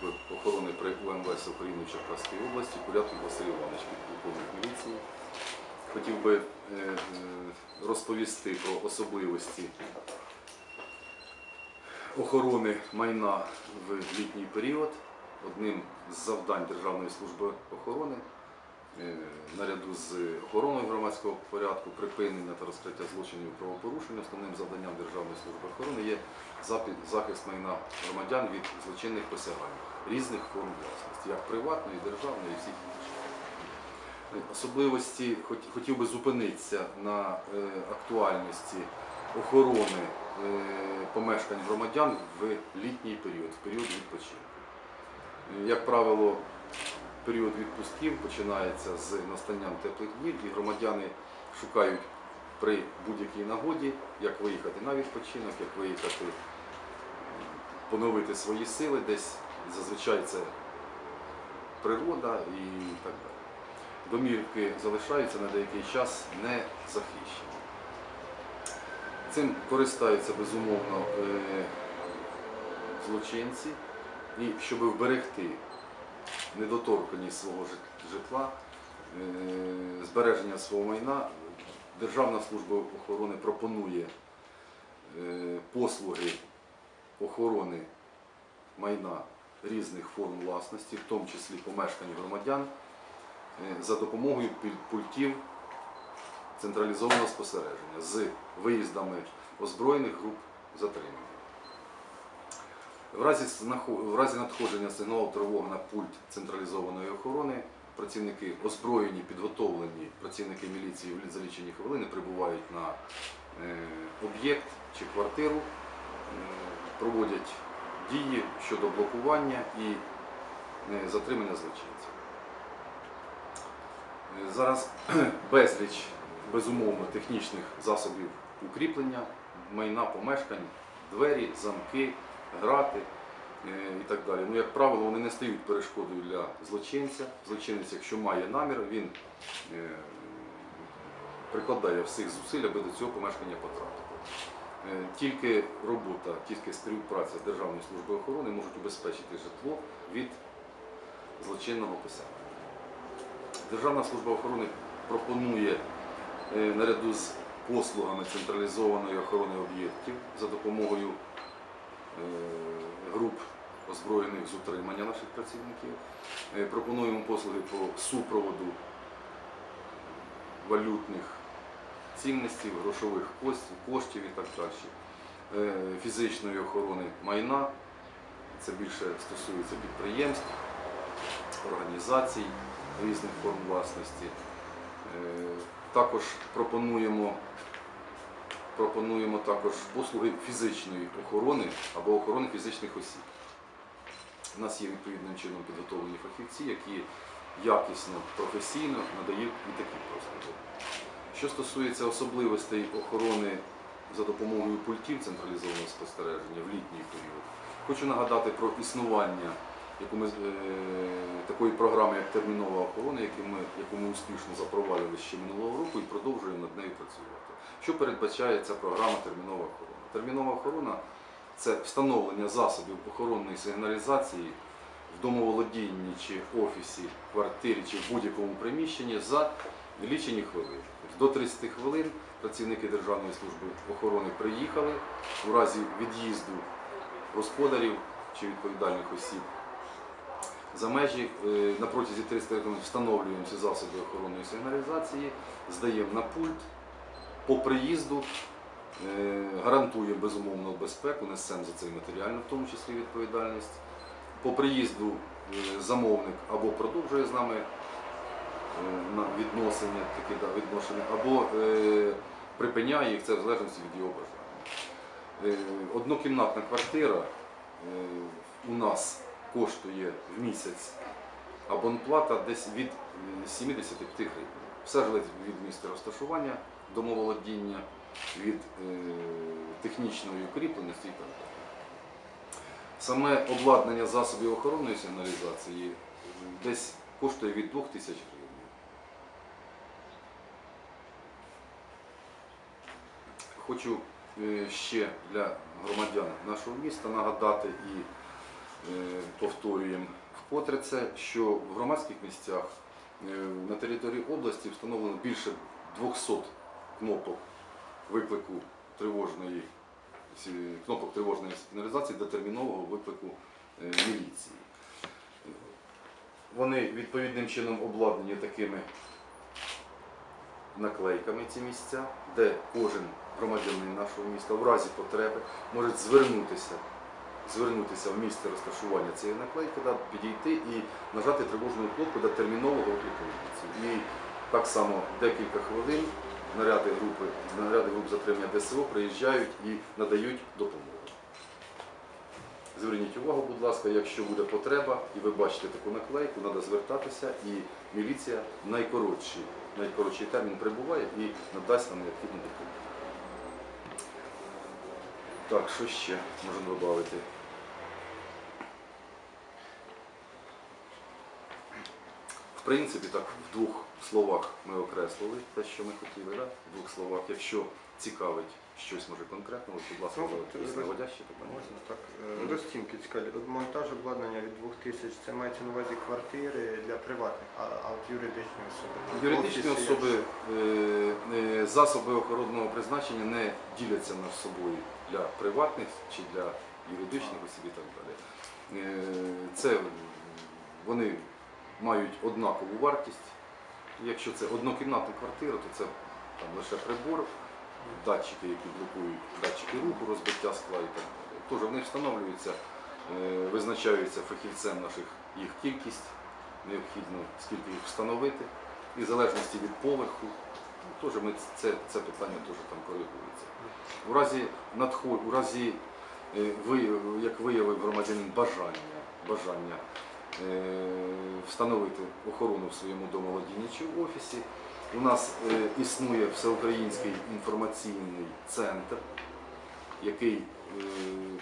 служби охорони при УМВС України в Черкаській області, Курятник Василь Іванович, підполковник міліції. Хотів би е, розповісти про особливості охорони майна в літній період. Одним з завдань Державної служби охорони наряду з охороною громадського порядку, припинення та розкриття злочинів і правопорушень, основним завданням Державної служби охорони є захист майна громадян від злочинних посягань різних форм власності, як приватної, державної і всіх інших. Е, Особливості хотів би зупинитися на е, актуальності охорони е, помешкань громадян в літній період, в період відпочинку. Е, Як правило, період відпустків починається з настанням теплих днів, і громадяни шукають при будь-якій нагоді, як виїхати на відпочинок, як виїхати, поновити свої сили десь. Зазвичай це природа і так далі. Домівки залишаються на деякий час не захищені. Цим користаються безумовно е, злочинці, і щоб вберегти недоторканість свого житла, е, збереження свого майна, Державна служба охорони пропонує е, послуги охорони майна різних форм власності, в тому числі помешкань громадян, е, за допомогою пультів централізованого спостереження з виїздами озброєних груп затримання. В разі, в разі надходження сигналу тривоги на пульт централізованої охорони працівники озброєні, підготовлені працівники міліції в лічені хвилини прибувають на е, об'єкт чи квартиру, е, проводять дії щодо блокування і е, затримання злочинців. Зараз безліч безумовно технічних засобів укріплення, майна помешкань, двері, замки, грати е, і так далі. Ну, як правило, вони не стають перешкодою для злочинця. Злочинець, якщо має намір, він е, прикладає всіх зусиль, аби до цього помешкання потрапити. Е, Тільки робота, тільки співпраця з Державної служби охорони можуть убезпечити житло від злочинного посягання. Державна служба охорони пропонує наряду з послугами централізованої охорони об'єктів за допомогою груп озброєних з утримання наших працівників. Е, Пропонуємо послуги по супроводу валютних цінностей, грошових коштів і так далі, Е, фізичної охорони майна. Це більше стосується підприємств, організацій різних форм власності. Е, Також пропонуємо, пропонуємо також послуги фізичної охорони або охорони фізичних осіб. У нас є відповідним чином підготовлені фахівці, які якісно, професійно надають і такі послуги. Що стосується особливостей охорони за допомогою пультів централізованого спостереження в літній період, хочу нагадати про існування яку ми, е, такої програми, як термінова охорона, яку ми, яку ми успішно запровадили ще минулого року і продовжуємо над нею працювати. Що передбачає ця програма термінова охорона? Термінова охорона це встановлення засобів охоронної сигналізації в домоволодінні чи офісі, квартирі чи в будь-якому приміщенні за лічені хвилини. До 30 хвилин працівники Державної служби охорони приїхали у разі від'їзду господарів чи відповідальних осіб за межі е, на протязі 30 хвилин встановлюємо ці засоби охоронної сигналізації, здаємо на пульт. По приїзду е, гарантуємо безумовно безпеку, несемо за це матеріальну, в тому числі відповідальність. По приїзду е, замовник або продовжує з нами відносини, такі, да, відношення, або припиняє їх, це в залежності від його бажання. Однокімнатна квартира у нас коштує в місяць абонплата десь від е, 75 гривень. Все залежить від місця розташування, домоволодіння, від е, технічної укріпленості і так далі. Саме обладнання засобів охоронної сигналізації десь коштує від 2 тисяч гривень. Хочу е, ще для громадян нашого міста нагадати і повторюємо вкотре це, що в громадських місцях е, на території області встановлено більше 200 кнопок виклику тривожної кнопок тривожної сигналізації до термінового виклику е, міліції. Вони відповідним чином обладнані такими наклейками ці місця, де кожен громадянин нашого міста в разі потреби може звернутися, звернутися в місце розташування цієї наклейки, да, підійти і нажати тривожну кнопку до термінового виклику. І так само декілька хвилин наряди групи, наряди груп затримання ДСО приїжджають і надають допомогу. Зверніть увагу, будь ласка, якщо буде потреба, і ви бачите таку наклейку, треба звертатися, і міліція найкоротший, найкоротший термін прибуває і надасть вам необхідну допомогу. Так, що ще можемо додати? В принципі, так, в двох словах ми окреслили те, що ми хотіли, да? в двох словах. Якщо цікавить щось може конкретно, от, будь ласка, Ну, наводящі питання. Можна так. Е, Розцінки цікаві. От монтаж обладнання від 2000 це мається на увазі квартири для приватних, а, а от юридичні особи. Юридичні Офіси, особи, е, е, засоби охоронного призначення не діляться між собою для приватних чи для юридичних осіб і так далі. Е, Це вони мають однакову вартість. Якщо це однокімнатна квартира, то це там лише прибор, датчики, які блокують датчики руху, розбиття скла і так далі. Тож вони встановлюються, е, визначаються фахівцем наших їх кількість, необхідно скільки їх встановити. І в залежності від поверху, ну, ми це, це питання теж там коригується. У разі надход, у разі, е, як виявив громадянин бажання, бажання е, встановити охорону в своєму домоволодінні чи в офісі, у нас е, існує всеукраїнський інформаційний центр, який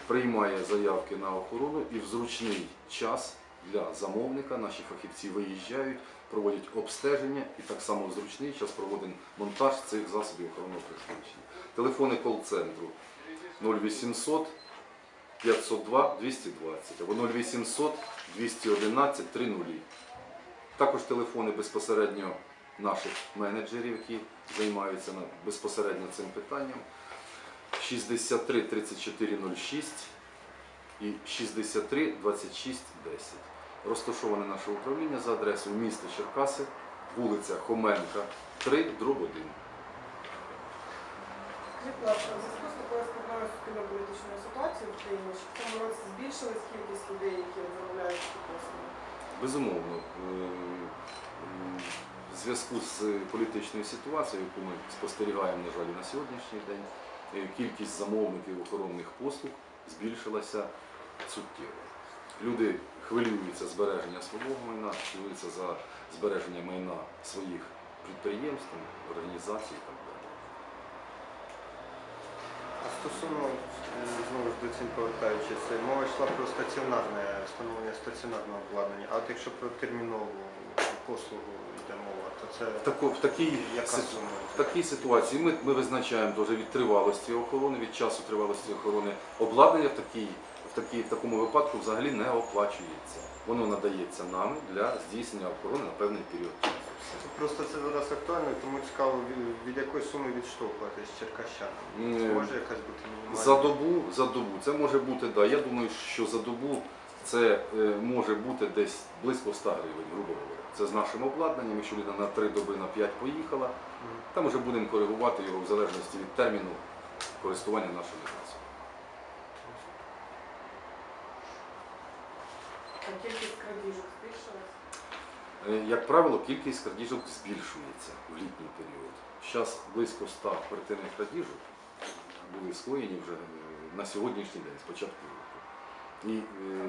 приймає заявки на охорону і в зручний час для замовника наші фахівці виїжджають, проводять обстеження і так само зручний час проводять монтаж цих засобів охоронного призначення. Телефони кол-центру 0800 502 220 або 0800 211 30. Також телефони безпосередньо наших менеджерів, які займаються безпосередньо цим питанням. 63 34 06 і 63 26 10. Розташоване наше управління за адресою міста Черкаси, вулиця Хоменка, 3, дроб 1. Скажіть, будь ласка, у зв'язку з такою складною суспільно-політичною ситуацією в Україні, чи в цьому році збільшилась кількість людей, які замовляють такі послуги? Безумовно, е, в зв'язку з політичною ситуацією, яку ми спостерігаємо, на жаль, на сьогоднішній день, е, кількість замовників охоронних послуг збільшилася суттєво. Люди хвилюються збереження свого майна, хвилюються за збереження майна своїх підприємств, організацій і так далі. А стосовно е, знову ж до цим повертаючись, е, мова йшла про стаціонарне встановлення стаціонарного обладнання. А от якщо про термінову послугу йде мова, то це В, тако- в такій яка сит- сума? В такій ситуації ми, ми визначаємо дуже від тривалості охорони, від часу тривалості охорони. Обладнання в, такій, в, в такому випадку взагалі не оплачується. Воно надається нами для здійснення охорони на певний період часу. Просто це зараз актуально, тому цікаво, від, від якої суми відштовхуватись черкащанам. Чи може якась бути мінімальна? За добу, за добу. Це може бути, да, я думаю, що за добу це е, може бути десь близько 100 гривень, грубо говоря. Це з нашим обладнанням, якщо людина на 3 доби, на 5 поїхала, там вже будемо коригувати його в залежності від терміну користування нашими засобами. А кількість крадіжок збільшилась? Е, Як правило, кількість крадіжок збільшується в літній період. Зараз близько 100 квартирних крадіжок були скоєні вже е, на сьогоднішній день, з початку року. І е,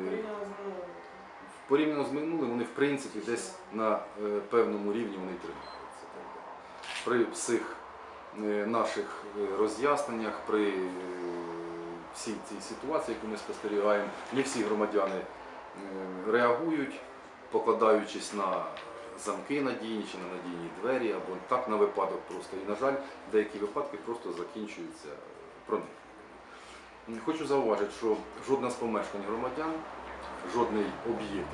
порівняно з минулим порівняно з минулим, вони в принципі десь на певному рівні вони тримаються. При всіх наших роз'ясненнях, при всій цій ситуації, яку ми спостерігаємо, не всі громадяни реагують, покладаючись на замки надійні чи на надійні двері, або так на випадок просто. І, на жаль, деякі випадки просто закінчуються проникненням. Хочу зауважити, що жодне з помешкань громадян жодний об'єкт,